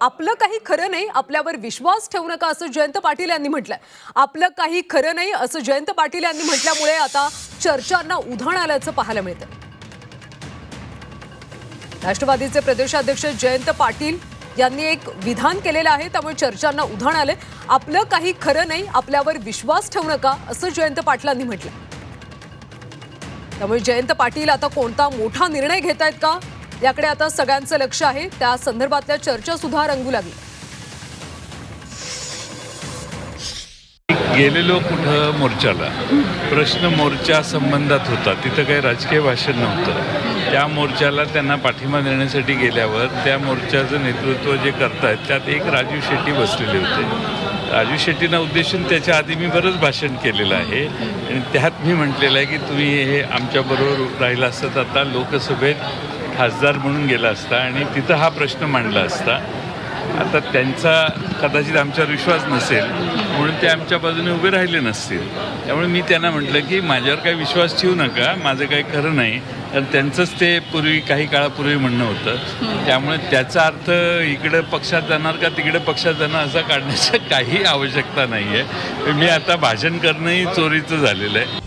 आपलं काही खरं नाही आपल्यावर विश्वास ठेवू नका असं जयंत पाटील यांनी म्हटलंय. आपलं काही खरं नाही असं जयंत पाटील यांनी म्हटल्यामुळे आता चर्चांना उधाण आल्याचं पाहायला मिळतं राष्ट्रवादीचे प्रदेशाध्यक्ष जयंत पाटील यांनी एक विधान केलेलं आहे त्यामुळे चर्चांना उधाण आले आपलं काही खरं नाही आपल्यावर विश्वास ठेवू नका असं जयंत पाटलांनी म्हटलं त्यामुळे जयंत पाटील आता कोणता मोठा निर्णय घेत आहेत का? याकडे आता सगळ्यांचं लक्ष आहे. त्या संदर्भातल्या चर्चा सुद्धा रंगू लागली. गेलेलो कुठं मोर्चाला? प्रश्न मोर्चा संबंधात होता. तिथं काही राजकीय भाषण नव्हतं. त्या मोर्चाला त्यांना पाठिंबा देण्यासाठी गेल्यावर त्या मोर्चाचं नेतृत्व जे करतायत त्यात एक राजू शेट्टी बसलेले होते. राजू शेट्टींना उद्देशून त्याच्या आधी मी बरंच भाषण केलेलं आहे. आणि त्यात मी म्हटलेलं आहे की तुम्ही हे आमच्याबरोबर राहिला असतात आता लोकसभेत. खासदार म्हणून गेला असता आणि तिथं हा प्रश्न मांडला असता. आता त्यांचा कदाचित आमच्यावर विश्वास नसेल म्हणून ते आमच्या बाजूने उभे राहिले नसतील. त्यामुळे मी त्यांना म्हटलं की माझ्यावर काही विश्वास ठेवू नका माझं काही खरं नाही. कारण त्यांचंच ते पूर्वी काही काळापूर्वी म्हणणं होतं. त्यामुळे त्याचा अर्थ इकडं पक्षात जाणार का तिकडे पक्षात जाणार असा काढण्याची काही आवश्यकता नाही आहे मी आता भाषण करणंही चोरीचं झालेलं आहे.